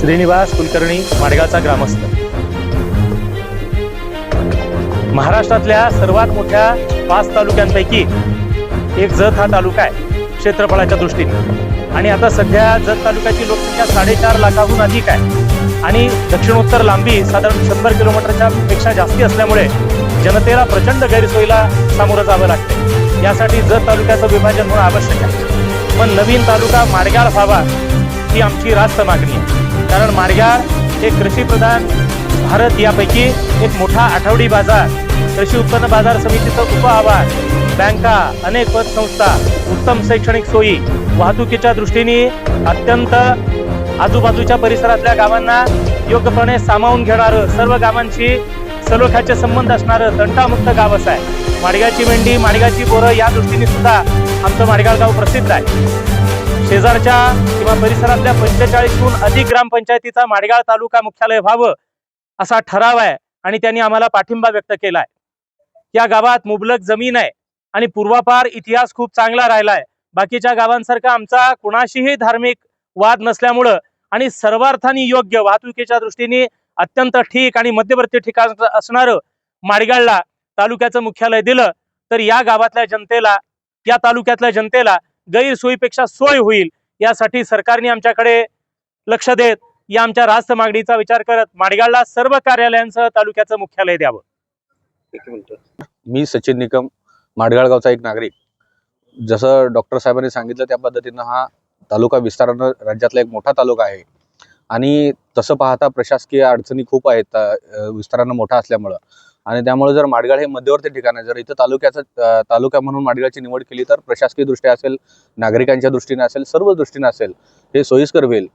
श्रीनिवास कुलकर्णी माडगावचा ग्रामस्थ. महाराष्ट्रातल्या सर्वात मोठ्या पाच तालुक्यांपैकी एक जत हा तालुका आहे क्षेत्रफळाच्या दृष्टीने. आणि आता सध्या जत तालुक्याची लोकसंख्या साडेचार लाखाहून अधिक आहे. आणि दक्षिणोत्तर लांबी साधारण शंभर किलोमीटरच्या पेक्षा जास्ती असल्यामुळे जनतेला प्रचंड गैरसोयीला सामोरं जावं लागते यासाठी जत तालुक्याचं विभाजन होणं आवश्यक आहे. पण नवीन तालुका माडगाळ व्हावा ही आमची रास्त मागणी आहे. कारण माडगाळ हे कृषीप्रधान भारत यापैकी एक मोठा आठवडी बाजार. कृषी उत्पन्न बाजार समितीचं उप आवाज बँका अनेक पतसंस्था उत्तम शैक्षणिक सोयी वाहतुकीच्या दृष्टीने अत्यंत आजूबाजूच्या परिसरातल्या गावांना योग्यपणे सामावून घेणारं सर्व गावांशी सलोख्याचे संबंध असणारं तंटामुक्त गाव असं आहे. माडगाची मेंढी माडगावची बोरं या दृष्टीने सुद्धा आमचं माडगाव गाव प्रसिद्ध आहे. शेजारच्या किंवा परिसरातल्या पंचेचाळीसहून अधिक ग्रामपंचायतीचा माडगाळ तालुका मुख्यालय व्हावं असा ठराव आहे आणि त्यांनी आम्हाला पाठिंबा व्यक्त केला आहे या गावात मुबलक जमीन आहे आणि पूर्वापार इतिहास खूप चांगला राहिलाय. बाकीच्या गावांसारखा आमचा कुणाशीही धार्मिक वाद नसल्यामुळं आणि सर्वार्थाने योग्य वाहतुकीच्या दृष्टीने अत्यंत ठीक आणि मध्यवर्ती ठिकाण असणारं माडगाळला तालुक्याचं मुख्यालय दिलं तर या गावातल्या जनतेला या तालुक्यातल्या जनतेला गैरसोयीपेक्षा सोय होईल यासाठी सरकारने आमच्याकडे लक्ष देत या आमच्या रास्त मागणीचा विचार करत माडगाळला सर्व कार्यालयांसह तालुक्याचं मुख्यालय द्यावं. मी सचिन निकम माडगाळ गावचा एक नागरिक. जसं डॉक्टर साहेबांनी सांगितलं त्या पद्धतीनं हा तालुका विस्तारानं राज्यातला एक मोठा तालुका आहे. आणि तसं पाहता प्रशासकीय अडचणी खूप आहेत विस्तारानं मोठा असल्यामुळं. आणि त्यामुळे जर माडगाळ हे मध्यवर्ती ठिकाण आहे जर इथं तालुक्याचं तालुका म्हणून माडगाळची निवड केली तर प्रशासकीय दृष्ट्या असेल नागरिकांच्या दृष्टीने असेल सर्व दृष्टीने असेल हे सोयीस्कर होईल.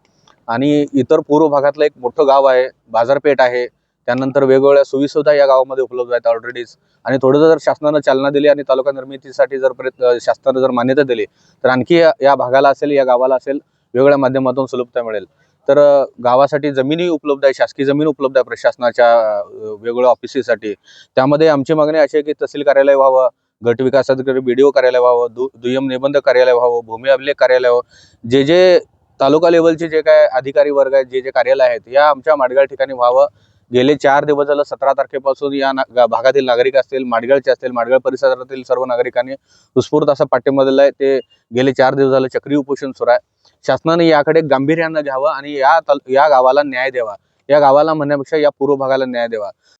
आणि इतर पूर्व भागातलं एक मोठं गाव आहे बाजारपेठ आहे त्यानंतर वेगवेगळ्या सोयीसुविधा या गावामध्ये उपलब्ध आहेत ऑलरेडीच आणि थोडंसं जर शासनानं चालना दिली आणि तालुका निर्मितीसाठी जर प्रयत्न शासनानं जर मान्यता दिली तर आणखी या या भागाला असेल या गावाला असेल वेगवेगळ्या माध्यमातून सुलभता मिळेल. तर गावासाठी जमिनी उपलब्ध आहे शासकीय जमीन उपलब्ध आहे प्रशासनाच्या वेगवेगळ्या ऑफिसेससाठी. त्यामध्ये आमची मागणी अशी आहे की तहसील कार्यालय व्हावं गट विकास अधिकारी ओ कार्यालय व्हावं दु दुय्यम निबंध कार्यालय व्हावं भूमी अभिलेख कार्यालय व्हावं. जे जे तालुका लेवलचे जे काय अधिकारी वर्ग आहेत जे जे कार्यालय आहेत या आमच्या माडगाळ ठिकाणी व्हावं. गेले चार दिवस झालं सतरा तारखेपासून या ना- भागातील नागरिक असतील माडगळचे असतील माडगळ परिसरातील सर्व नागरिकांनी उत्स्फूर्त असा पाठिंबा दिला आहे ते गेले चार दिवस झालं चक्री उपोषण सुरू आहे. शासनाने याकडे गांभीर्यानं घ्यावं आणि या या गावाला न्याय द्यावा. या गावाला म्हणण्यापेक्षा या पूर्व भागाला न्याय द्यावा.